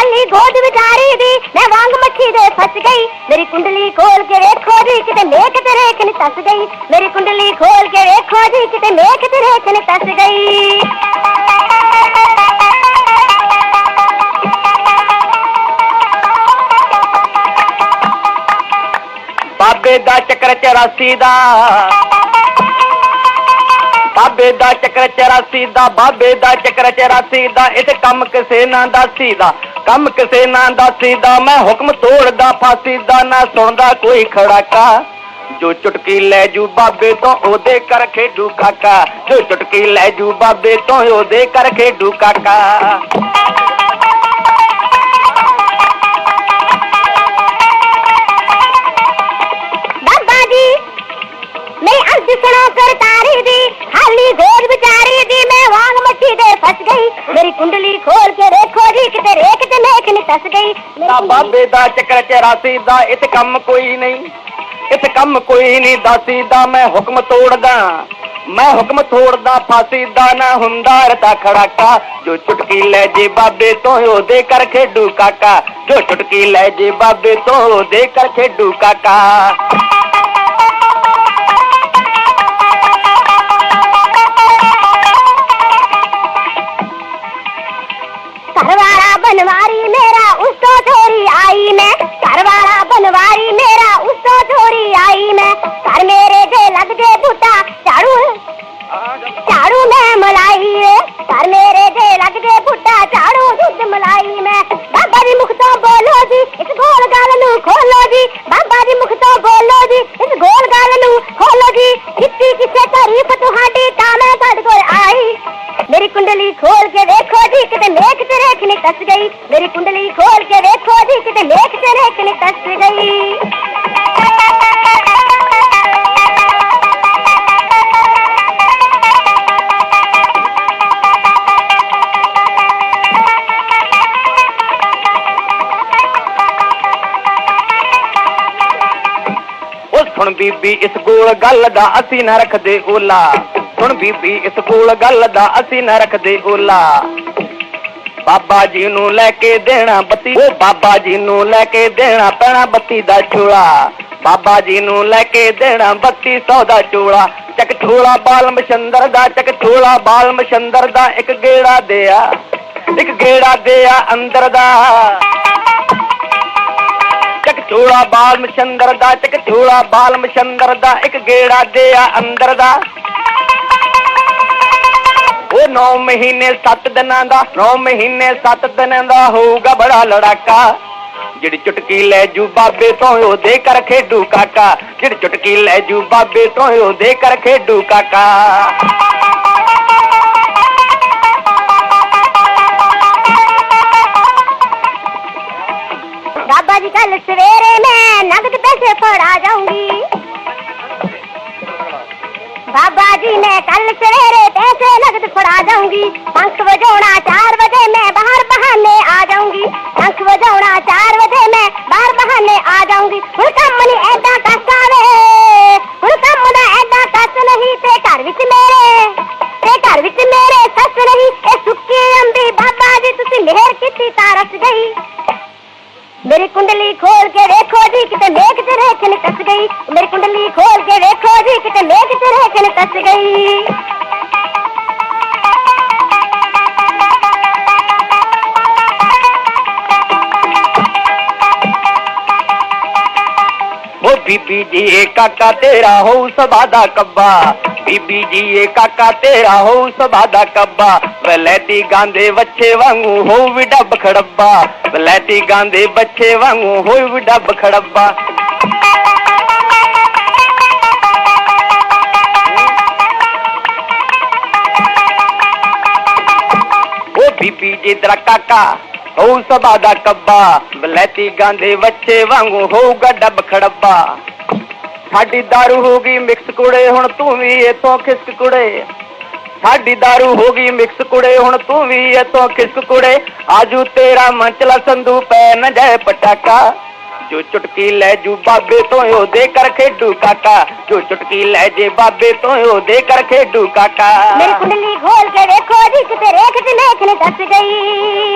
ਖਾਲੀ ਗੋਦ ਵਿਚਾਰੀ ਦੀ ਮੈਂ ਵਾਂਗ ਮੱਛੀ ਦੇ ਫਸ ਗਈ। ਮੇਰੀ ਕੁੰਡਲੀ ਖੋਲ ਕੇ ਵੇਖੋ ਜੀ, ਕਿਤੇ ਮੇਖ ਤੇ ਰੇਖ ਨੀ ਤਸ ਗਈ। ਮੇਰੀ ਕੁੰਡਲੀ ਖੋਲ ਕੇ ਵੇਖੋ ਜੀ, ਕਿਤੇ ਮੇਖ ਤੇ ਰੇਖ ਨੀ ਤਸ ਗਈ। ਬਾਬੇ ਦਾ ਚੱਕਰ 84 ਦਾ ਬਾਬੇ ਦਾ ਚੱਕਰ 84 ਦਾ ਬਾਬੇ ਦਾ ਚੱਕਰ 84 ਦਾ ਇਹ ਕੰਮ ਕਿਸੇ ਨਾਂ ਦਾਸੀ ਦਾ ਕੰਮ ਕਿਸੇ ਨਾ ਦਾਸੀ ਦਾ ਮੈਂ ਹੁਕਮ ਤੋੜਦਾ ਫਾਸੀ ਦਾ ਨਾ ਸੁਣਦਾ ਕੋਈ ਖੜਾਕਾ। ਜੋ ਚੁਟਕੀ ਲੈ ਜੂ ਬਾਬੇ ਤੋਂ, ਉਹਦੇ ਕਰ ਖੇਡੂ ਕਾਕਾ। ਜੋ ਚੁਟਕੀ ਲੈ ਜੂ ਬਾਬੇ ਤੋਂ, ਉਹਦੇ ਕਰ ਖੇਡੂ ਕਾਕਾ। ਮੇਰੀ ਕੁੰਡਲੀ ਖੋਲ ਕੇ ਵੇਖੋ ਜੀ ਕਿਤੇ ਰੇਖ ਤੇ ਮੇਖ ਨੀ ਤਸ ਗਈ। ਕੁੰਡਲੀ- ਬਾਬੇ ਦਾ ਚੱਕਰ 84 ਦਾ ਇੱਥੇ ਕੰਮ ਕੋਈ ਨਹੀਂ। ਇੱਥੇ ਕੰਮ ਕੋਈ ਨਹੀਂ ਦਾਸੀ ਦਾ ਮੈਂ ਹੁਕਮ ਤੋੜਦਾ। ਮੈਂ ਹੁਕਮ ਤੋੜਦਾ ਫਾਸੀ ਦਾ ਨਾ ਹੁੰਦਾ ਰਤਾ ਖੜਾਕਾ। ਜੋ ਚੁਟਕੀ ਲੈ ਜੇ ਬਾਬੇ ਤੋਂ ਉਹਦੇ ਕਰ ਖੇਡੂ ਕਾਕਾ। ਜੋ ਚੁਟਕੀ ਲੈ ਜੇ ਬਾਬੇ ਤੋਂ ਉਹਦੇ ਕਰ ਖੇਡੂ ਕਾਕਾ। ਘਰਵਾਲਾ ਬਨਵਾਰੀ ਮੇਰਾ ਉਸ ਤੋਂ ਚੋਰੀ ਆਈ ਮੈਂ ਘਰਵਾਲਾ ਬਨਵਾਰੀ ਮੇਰਾ ਉਸ ਤੋਂ ਚੋਰੀ ਆਈ ਮੈਂ ਘਰ ਮੇਰੇ ਦੇ ਲੱਗ ਜੇ ਬੂਟਾ ਝਾੜੂ ਝਾੜੂ ਮੈਂ ਮਲਾਈ ਏ ਘਰ ਮੇਰੇ ਦੇ ਲੱਗ ਜੇ ਬੂਟਾ ਝਾੜੂ ਦੁੱਧ ਮਲਾਈ ਮੈਂ ਬਾਬਾ ਜੀ ਮੁਖ ਤੋਂ ਬੋਲੋ ਜੀ ਇਸ ਗੋਲ ਗੱਲ ਨੂੰ ਖੋਲੋ ਜੀ ਬਾਬਾ ਜੀ ਮੁਖ ਤੋਂ ਬੋਲੋ ਜੀ ਇਸ ਗੋਲ ਗੱਲ ਨੂੰ ਖੋਲੋ ਜੀ ਕਿੱਤੀ ਕਿਸੇ ਤਾਰੀਫ ਤੁਹਾਡੀ ਤਾਂ ਮੈਂ ਤੁਹਾਡੇ ਕੋਲ ਆਈ ਮੇਰੀ ਕੁੰਡਲੀ ਖੋਲ ਕੇ ਵੇਖੋ ਜੀ, ਕਿਤੇ ਮੇਖ ਤੇ ਰੇਖ ਨੀ ਤਸ ਗਈ। ਮੇਰੀ ਕੁੰਡਲੀ ਖੋਲ ਕੇ ਵੇਖੋ ਜੀ, ਕਿਤੇ ਮੇਖ ਤੇ ਰੇਖ ਨੀ ਤਸ ਗਈ। ਉਹ ਸੁਣ ਬੀਬੀ, ਇਸ ਗੋਲ ਗੱਲ ਦਾ ਅਸੀਂ ਨਾ ਰੱਖਦੇ ਓਲਾ। ਹੁਣ ਬੀਬੀ ਇਸ ਕੋਲ ਗੱਲ ਦਾ ਅਸੀਂ ਨਾ ਰੱਖਦੇ ਓਲਾ ਬਾਬਾ ਜੀ ਨੂੰ ਲੈ ਕੇ ਦੇਣਾ ਬੱਤੀ ਉਹ ਬਾਬਾ ਜੀ ਨੂੰ ਲੈ ਕੇ ਦੇਣਾ ਪੈਣਾ ਬੱਤੀ ਦਾ ਚੋਲਾ। ਬਾਬਾ ਜੀ ਨੂੰ ਲੈ ਕੇ ਦੇਣਾ ਬੱਤੀ ਸੌ ਦਾ ਚੋਲਾ। ਚੱਕ ਛੋਲਾ ਬਾਲ ਮਸ਼ੰਦਰ ਦਾ, ਚੱਕ ਛੋਲਾ ਬਾਲ ਮਛੰਦਰ ਦਾ, ਇੱਕ ਗੇੜਾ ਦੇ ਆ ਇੱਕ ਗੇੜਾ ਦੇ ਆ ਅੰਦਰ ਦਾ। ਚੱਕ ਝੋਲਾ ਬਾਲ ਮਛੰਦਰ ਦਾ, ਚੱਕ ਝੋਲਾ ਬਾਲ ਮਛੰਦਰ ਦਾ, ਇੱਕ ਗੇੜਾ ਦੇ ਆ ਅੰਦਰ ਦਾ। ਉਹ 9 ਮਹੀਨੇ 7 ਦਿਨਾਂ ਦਾ 9 ਮਹੀਨੇ 7 ਦਿਨਾਂ ਦਾ ਹੋਊਗਾ ਬੜਾ ਲੜਾਕਾ ਜਿਹੜੀ ਚੁਟਕੀ ਲੈ ਜੂ ਬਾਬੇ ਤੋਂ ਉਹਦੇ ਕਰ ਖੇਡੂ ਕਾਕਾ ਜਿਹੜੀ ਚੁਟਕੀ ਲੈ ਜੂ ਬਾਬੇ ਤੋਂ ਉਹਦੇ ਕਰ ਖੇਡੂ ਕਾਕਾ ਬਾਬਾ ਜੀ ਕੱਲ ਸਵੇਰੇ ਮੈਂ ਨਗਦ ਪੈਸੇ ਨਗਦ ਫੜਾ ਜਾਊਂਗੀ। ਪੰਖ ਵਜਾਉਣਾ 4 ਵਜੇ ਮੈਂ ਬਾਹਰ ਬਹਾਨੇ ਆ ਜਾਊਂਗੀ। ਪੰਖ ਵਜਾਉਣਾ 4 ਵਜੇ ਮੈਂ ਬਾਹਰ ਬਹਾਨੇ ਆ ਹੁਣ ਕੰਮ ਨਹੀਂ ਐਡਾ ਕੱਸਾ ਵੇ ਹੁਣ ਕੰਮ ਦਾ ਐਡਾ ਕੱਸ ਨਹੀਂ ਤੇ ਘਰ ਵਿੱਚ ਮੇਰੇ। ਤੇ ਘਰ ਵਿੱਚ ਮੇਰੇ ਸੱਸ ਨਹੀਂ ਇਹ ਸੁੱਕੀ ਅੰਬੀ ਬਾਬਾ ਜੀ, ਤੁਸੀਂ ਮਿਹਰ ਕੀਤੀ ਤਾਂ ਰਸ ਗਈ। ਮੇਰੀ ਕੁੰਡਲੀ ਖੋਲ ਕੇ ਵੇਖੋ ਜੀ, ਕਿਤੇ ਮੇਖ ਤੇ ਰੇਖ ਨੀ ਗਈ। ਮੇਰੀ ਕੁੰਡਲੀ ਖੋਲ ਕੇ ਵੇਖੋ ਜੀ, ਕਿਤੇ ਮੇਘ ਤੇ ਰੇਖ ਨੀ ਗਈ। ਉਹ ਬੀਬੀ ਜੀ, ਇਹ ਕਾਕਾ ਤੇਰਾ ਹੋਊ ਸਭਾ ਦਾ ਕੱਬਾ। ਬੀਬੀ ਜੀ, ਇਹ ਕਾਕਾ ਤੇਰਾ ਹੋਊ ਸਭਾ ਦਾ ਕੱਬਾ। ਵਲੈਤੀ ਗਾਂਦੇ ਬੱਚੇ ਵਾਂਗੂ ਹੋਊ ਵੀ ਡੱਬ ਖੜੱਬਾ। ਵਲੈਤੀ ਗਾਂਦੇ ਬੱਚੇ ਵਾਂਗੂ ਹੋਊ ਵੀ ਡੱਬ ਖੜੱਬਾ। ਉਹ ਬੀਬੀ ਜੀ ਤੇਰਾ ਕਾਕਾ। ਹੋਊ ਸਭਾ ਦਾ ਕੱਬਾ ਵਲੈਤੀ ਗਾਂਦੇ ਬੱਚੇ ਵਾਂਗੂ ਹੋਊਗਾ ਡੱਬ ਖੜੱਬਾ ਸਾਡੀ दारू ਹੋ ਗਈ ਮਿਕਸ ਕੁੜੇ ਹੁਣ ਤੂੰ ਵੀ ਇਥੋਂ ਖਿਸਕ ਕੁੜੇ ਸਾਡੀ दारू ਹੋ ਗਈ ਮਿਕਸ ਕੁੜੇ ਹੁਣ ਤੂੰ ਵੀ ਇਥੋਂ ਖਿਸਕ ਕੁੜੇ ਆਜੂ ਤੇਰਾ ਮੰਚਲਾ ਸੰਧੂ ਪੈ ਨਾ ਜਾਏ ਪਟਾਕਾ ਜੋ ਚੁਟਕੀ ਲੈ ਜੂ ਬਾਬੇ ਤੋਂ ਉਹਦੇ ਕਰ ਖੇਡੂ ਕਾਕਾ ਜੋ ਚੁਟਕੀ ਲੈ ਜੇ ਬਾਬੇ ਤੋਂ ਉਹਦੇ ਕਰ ਖੇਡੂ ਕਾਕਾ ਮੇਰੀ ਕੁੰਡਲੀ ਖੋਲ ਕੇ ਵੇਖੋ ਜੀ ਕਿਤੇ ਰੇਖ ਤੇ ਲੇਖ ਨੇ ਦੱਸ ਗਈ